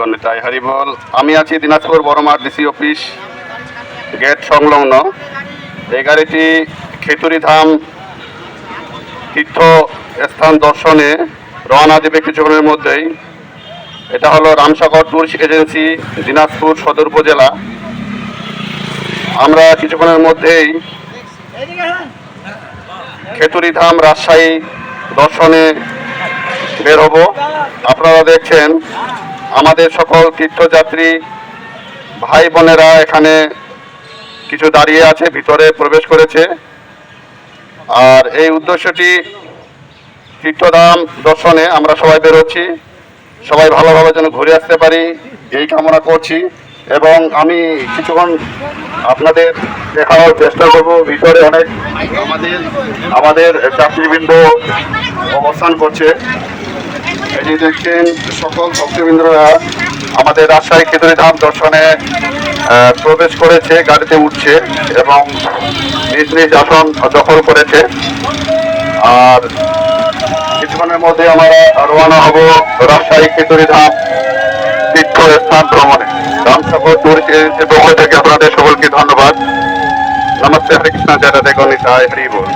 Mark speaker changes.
Speaker 1: গণিতায় হরিবল আমি আছি Dinajpur Boromath DC office, gate সংলগ্ন। এই গাড়িটি খেতুরি ধাম তীর্থ স্থান দর্শনে রওনা দেবে কিছুক্ষণের মধ্যেই। এটা হলো রামসাগর ট্যুরিস্ট এজেন্সি, দিনাজপুর সদর উপজেলা। আমরা কিছুক্ষণের মধ্যেই খেতুরি ধাম রাজশাহী দর্শনে বের হব। আপনারা দেখছেন আমাদের সকল তীর্থযাত্রী ভাই বোনেরা এখানে কিছু দাঁড়িয়ে আছে, ভিতরে প্রবেশ করেছে। আর এই উদ্দেশ্যটি তীর্থধাম দর্শনে আমরা সবাই বেরোচ্ছি। সবাই ভালোভাবে যেন ঘুরে আসতে পারি, এই কামনা করছি। এবং আমি কিছুক্ষণ আপনাদের দেখানোর চেষ্টা করব, ভিতরে অনেক আমাদের আমাদের যাত্রীবৃন্দ অবস্থান করছে। এই যে দেখছেন সকল ভক্তবৃন্দরা আমাদের রাজশাহী খেতুরি ধাম দর্শনে প্রবেশ করেছে, গাড়িতে উঠছে এবং নিজ নিজ আসন দখল করেছে। আর কিছুক্ষণের মধ্যে আমরা রওনা হব রাজশাহী খেতুরি ধাম তীর্থ স্থান ভ্রমণে। রামসাগর টুরিস্ট এজেন্সির পক্ষ থেকে আপনাদের সকলকে ধন্যবাদ। নমস্তে, হরে কৃষ্ণ, জয় রাধে গণিতায় হরি বল।